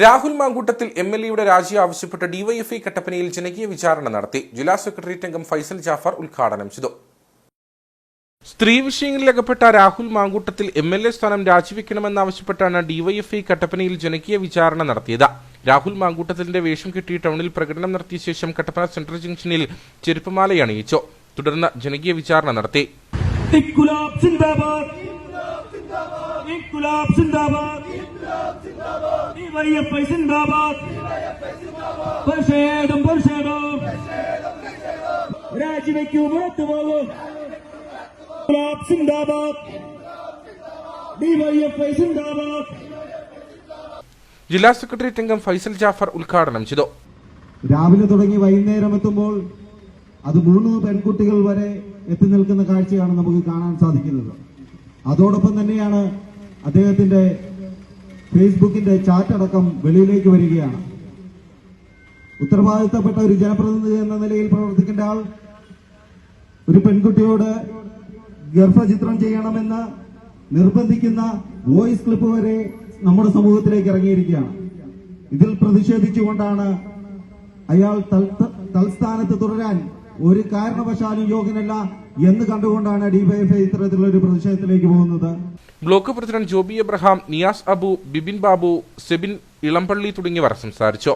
Rahul Mamkootathil M L എയുടെ രാജി ആവശ്യപ്പെട്ട് ഡിവൈഎഫ്ഐ കട്ടപ്പനയിൽ ജനകീയ വിചാരണ നടത്തി ജില്ലാ സെക്രട്ടേറിയറ്റ് അംഗം ഫൈസൽ ജാഫർ ഉദ്ഘാടനം ചെയ്തു. സ്ത്രീ വിഷയങ്ങളിൽ അകപ്പെട്ട Rahul Mamkootathil M L A സ്ഥാനം രാജിവെക്കണമെന്നാവശ്യപ്പെട്ടാണ് ഡിവൈഎഫ്ഐ കട്ടപ്പനയിൽ ജനകീയ വിചാരണ നടത്തിയത്. രാഹുൽ മാങ്കൂട്ടത്തിന്റെ വേഷം കെട്ടി ടൗണിൽ പ്രകടനം നടത്തിയ ശേഷം കട്ടപ്പന സെൻട്രൽ ജംഗ്ഷനിൽ ചെരുപ്പമാല അണിയിച്ചു തുടർന്ന് ജനകീയ വിചാരണ നടത്തി. ഇൻകുലാബ് സിന്ദാബാദ്. ഇൻകുലാബ് സിന്ദാബാദ്. ഡിവൈഎഫ്ഐ സിന്ദാബാദ് പ്രതിഷേധം പ്രതിഷേധം രാജിവെക്കൂ പുറത്തു പോകൂ. സിന്ദാബാദ് ഡിവൈഎഫ്ഐ സിന്ദാബാദ് ജില്ലാ സെക്രട്ടേറിയറ്റ് അംഗം ഫൈസൽ ജാഫർ ഉദ്ഘാടനം ചെയ്തു. രാവിലെ തുടങ്ങി വൈകുന്നേരം എത്തുമ്പോൾ അത് മൂന്ന് പെൺകുട്ടികൾ വരെ എത്തി നിൽക്കുന്ന കാഴ്ചയാണ് നമുക്ക് കാണാൻ സാധിക്കുന്നത്. അതോടൊപ്പം തന്നെയാണ് അദ്ദേഹത്തിന്റെ ഫേസ്ബുക്കിന്റെ ചാറ്റ് അടക്കം വെളിയിലേക്ക് വരികയാണ്. ഉത്തരവാദിത്തപ്പെട്ട ഒരു ജനപ്രതിനിധി എന്ന നിലയിൽ പ്രവർത്തിക്കേണ്ട ആൾ ഒരു പെൺകുട്ടിയോട് ഗർഭചിത്രം ചെയ്യണമെന്ന് നിർബന്ധിക്കുന്ന വോയിസ് ക്ലിപ്പ് വരെ നമ്മുടെ സമൂഹത്തിലേക്ക് ഇറങ്ങിയിരിക്കുകയാണ്. ഇതിൽ പ്രതിഷേധിച്ചുകൊണ്ടാണ് അയാൾ തൽ- തൽസ്ഥാനത്ത് തുടരാൻ ഒരു കാരണവശാലും യോഗ്യനല്ല എന്ന് കണ്ടുകൊണ്ടാണ് ഡിവൈഎഫ്ഐ ഇത്തരത്തിലുള്ള ഒരു പ്രതിഷേധത്തിലേക്ക് പോകുന്നത്. ബ്ലോക്ക് പ്രസിഡന്റ് ജോബി എബ്രഹാം നിയാസ് അബു ബിബിൻ ബാബു സെബിൻ ഇളംപള്ളി തുടങ്ങിയവർ സംസാരിച്ചു.